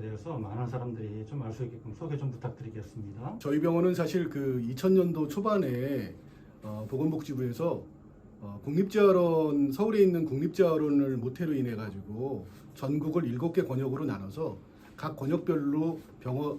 대해서 많은 사람들이 좀 알 수 있게끔 소개 좀 부탁드리겠습니다. 저희 병원은 사실 그 2000년도 초반에 어, 보건복지부에서 어, 국립재활원 서울에 있는 국립재활원을 모태로 인해 가지고 전국을 7개 권역으로 나눠서 각 권역별로 병원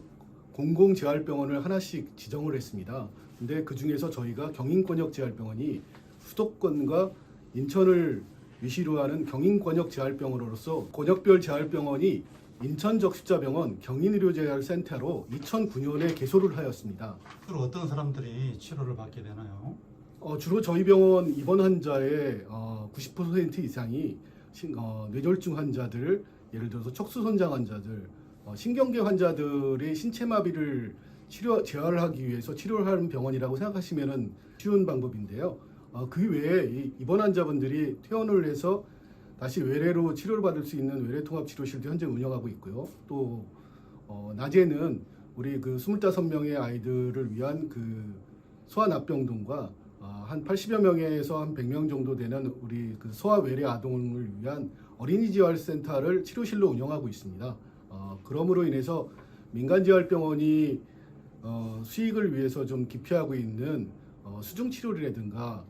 공공재활병원을 하나씩 지정을 했습니다. 근데 그 중에서 저희가 경인권역 재활병원이 수도권과 인천을 위시로 하는 경인권역재활병원으로서 권역별 재활병원이 인천적십자병원 경인의료재활센터로 2009년에 개소를 하였습니다. 주로 어떤 사람들이 치료를 받게 되나요? 어, 주로 저희 병원 입원 환자의 어, 90% 이상이 신- 어, 뇌졸중 환자들, 예를 들어서 척수손장 환자들, 어, 신경계 환자들의 신체마비를 치료 재활을 하기 위해서 치료를 하는 병원이라고 생각하시면 쉬운 방법인데요. 어, 그 외에 이 입원 환자분들이 퇴원을 해서 다시 외래로 치료를 받을 수 있는 외래 통합 치료실도 현재 운영하고 있고요. 또 어, 낮에는 우리 그 25명의 아이들을 위한 그 소아납병동과 어, 한 80여 명에서 한 100명 정도 되는 우리 그 소아 외래 아동을 위한 어린이 재활센터를 치료실로 운영하고 있습니다. 어, 그러므로 인해서 민간 재활병원이 어, 수익을 위해서 좀 기피하고 있는 어, 수중 치료라든가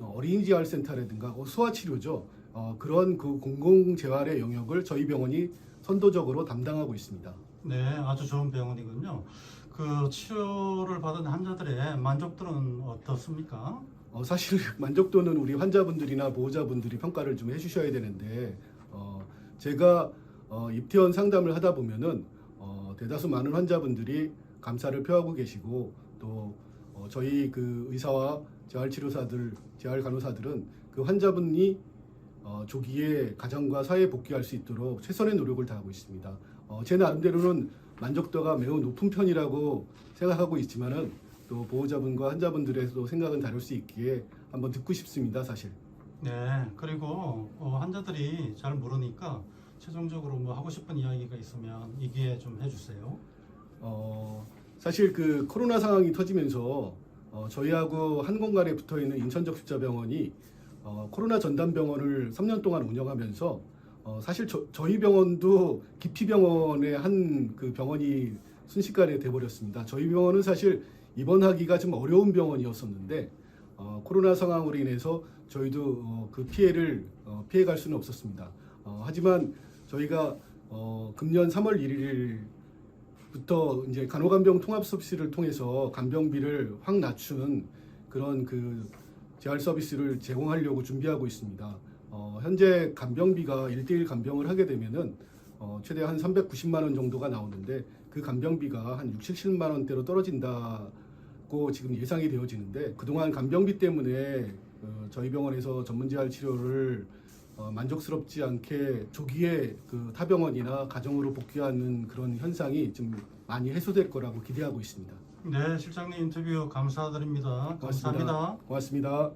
어, 어린이 재활센터라든가 어, 소아치료죠. 어, 그런 그 공공재활의 영역을 저희 병원이 선도적으로 담당하고 있습니다. 네, 아주 좋은 병원이군요. 그 치료를 받은 환자들의 만족도는 어떻습니까? 어, 사실 만족도는 우리 환자분들이나 보호자분들이 평가를 좀 해주셔야 되는데 어, 제가 어, 입퇴원 상담을 하다 보면은 어, 대다수 많은 환자분들이 감사를 표하고 계시고 또 어, 저희 그 의사와 재활 치료사들, 재활 간호사들은 그 환자분이 어, 조기에 가정과 사회에 복귀할 수 있도록 최선의 노력을 다하고 있습니다. 어, 제 나름대로는 만족도가 매우 높은 편이라고 생각하고 있지만은 또 보호자분과 환자분들에서도 생각은 다를 수 있기에 한번 듣고 싶습니다, 사실. 네, 그리고 어, 환자들이 잘 모르니까 최종적으로 뭐 하고 싶은 이야기가 있으면 이 기회에 좀 해주세요. 어, 사실 그 코로나 상황이 터지면서 어, 저희하고 한 공간에 붙어 있는 인천적 십자병원이 어, 코로나 전담병원을 3년 동안 운영하면서 어, 사실 저, 저희 병원도 기피병원의 한 그 병원이 순식간에 돼버렸습니다. 저희 병원은 사실 입원하기가 좀 어려운 병원이었었는데 어, 코로나 상황으로 인해서 저희도 어, 그 피해를 어, 피해갈 수는 없었습니다. 어, 하지만 저희가 어, 금년 3월 1일 부터 이제 간호간병 통합 서비스를 통해서 간병비를 확 낮춘 그런 그 재활 서비스를 제공하려고 준비하고 있습니다. 어, 현재 간병비가 1대1 간병을 하게 되면은 어, 최대 한 390만 원 정도가 나오는데 그 간병비가 한 6, 70만 원대로 떨어진다고 지금 예상이 되어지는데 그동안 간병비 때문에 어, 저희 병원에서 전문 재활 치료를 어, 만족스럽지 않게 조기에 그 타병원이나 가정으로 복귀하는 그런 현상이 좀 많이 해소될 거라고 기대하고 있습니다. 네, 실장님 인터뷰 감사드립니다. 감사합니다. 고맙습니다.